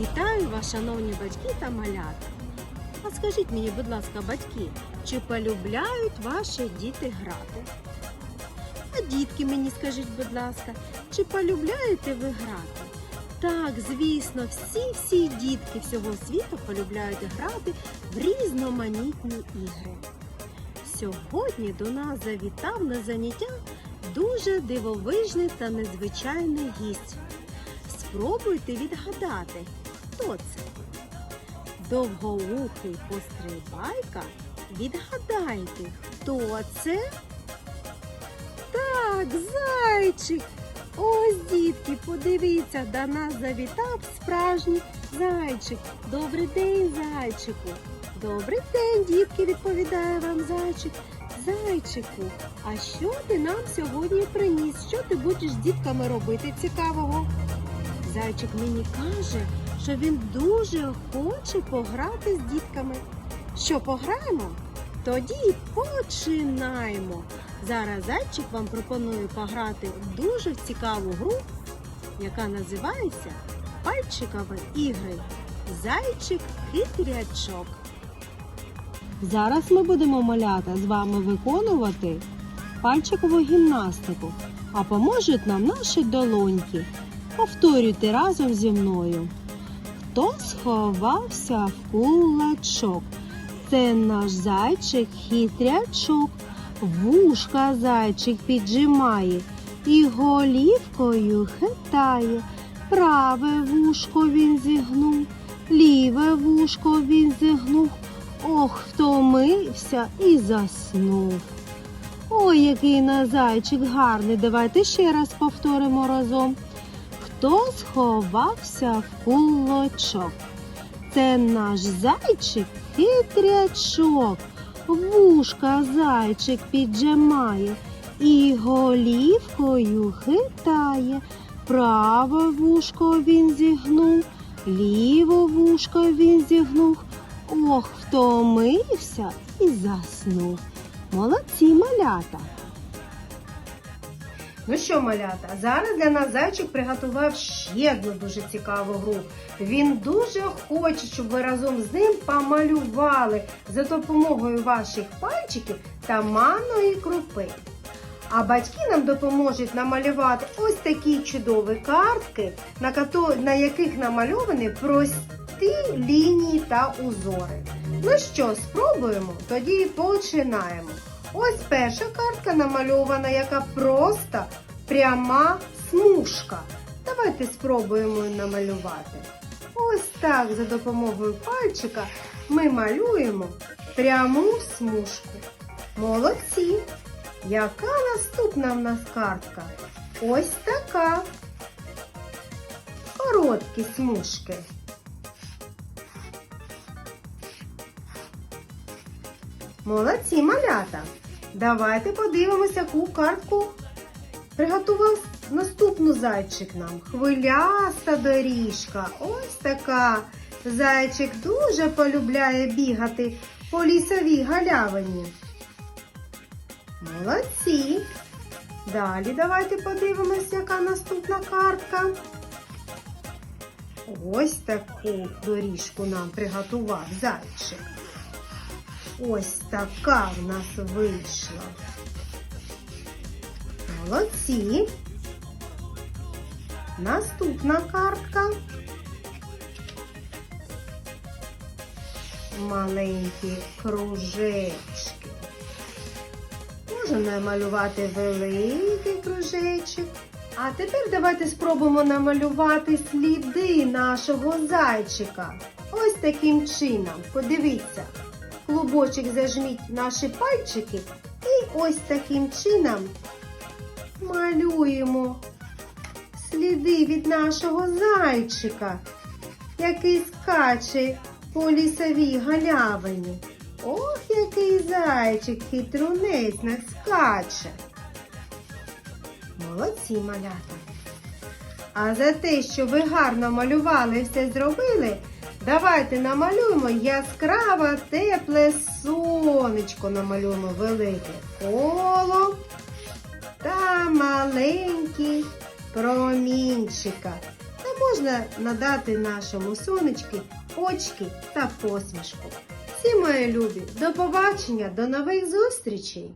Вітаю вас, шановні батьки та малята. А скажіть мені, будь ласка, батьки, чи полюбляють ваші діти грати? А дітки мені скажіть, будь ласка, чи полюбляєте ви грати? Так, звісно, всі-всі дітки всього світу полюбляють грати в різноманітні ігри. Сьогодні до нас завітав на заняття дуже дивовижний та незвичайний гість. Спробуйте відгадати, хто це. Довгоухий пострибайка. Відгадайте, хто це? Так, зайчик. Ось, дітки, подивіться, до нас завітав справжній зайчик. Добрий день, зайчику. Добрий день, дітки, відповідає вам зайчик. Зайчику, а що ти нам сьогодні приніс? Що ти будеш з дітками робити цікавого? Зайчик мені каже, що він дуже хоче пограти з дітками. Що пограємо? Тоді починаємо. Зараз зайчик вам пропонує пограти дуже цікаву гру, яка називається Пальчикові ігри. Зайчик хитрячок. Зараз ми будемо малята з вами виконувати пальчикову гімнастику, а поможуть нам наші долоньки. Повторюйте разом зі мною. Хто сховався в кулачок? Це наш зайчик хитрячок. Вушка зайчик піджимає і голівкою хитає. Праве вушко він зігнув, ліве вушко він зігнув. Ох, втомився і заснув. Ой, який на зайчик гарний. Давайте ще раз повторимо разом. Хто сховався в кулочок? Це наш зайчик хитрячок. Вушка зайчик піджимає і голівкою хитає. Праве вушко він зігнув, ліве вушко він зігнув. Ох, втомився і заснув. Молодці малята. Ну що, малята, зараз для нас зайчик приготував ще одну дуже цікаву гру. Він дуже хоче, щоб ви разом з ним помалювали за допомогою ваших пальчиків та манної крупи. А батьки нам допоможуть намалювати ось такі чудові картки, на, яких намальовані прості лінії та узори. Ну що, спробуємо? Тоді починаємо. Ось перша картка намальована, яка просто пряма смужка. Давайте спробуємо намалювати. Ось так за допомогою пальчика ми малюємо пряму смужку. Молодці! Яка наступна в нас картка? Ось така. Короткі смужки. Молодці, малята! Давайте подивимося, яку картку приготував наступну зайчик нам. Хвиляста доріжка. Ось така. Зайчик дуже полюбляє бігати по лісовій галявині. Молодці. Далі давайте подивимось, яка наступна картка. Ось таку доріжку нам приготував зайчик. Ось така в нас вийшла. Молодці. Наступна картка. Маленькі кружечки. Можна намалювати великий кружечок. А тепер давайте спробуємо намалювати сліди нашого зайчика. Ось таким чином. Подивіться. Клубочок зажміть наші пальчики і ось таким чином малюємо сліди від нашого зайчика, який скаче по лісовій галявині. Ох, який зайчик хитрунець нас скаче. Молодці малята. А за те, що ви гарно малювали і все зробили, давайте намалюємо яскраве тепле сонечко, намалюємо велике коло та маленькі промінчика. Та можна надати нашому сонечки очки та посмішку. Всі мої любі, до побачення, до нових зустрічей!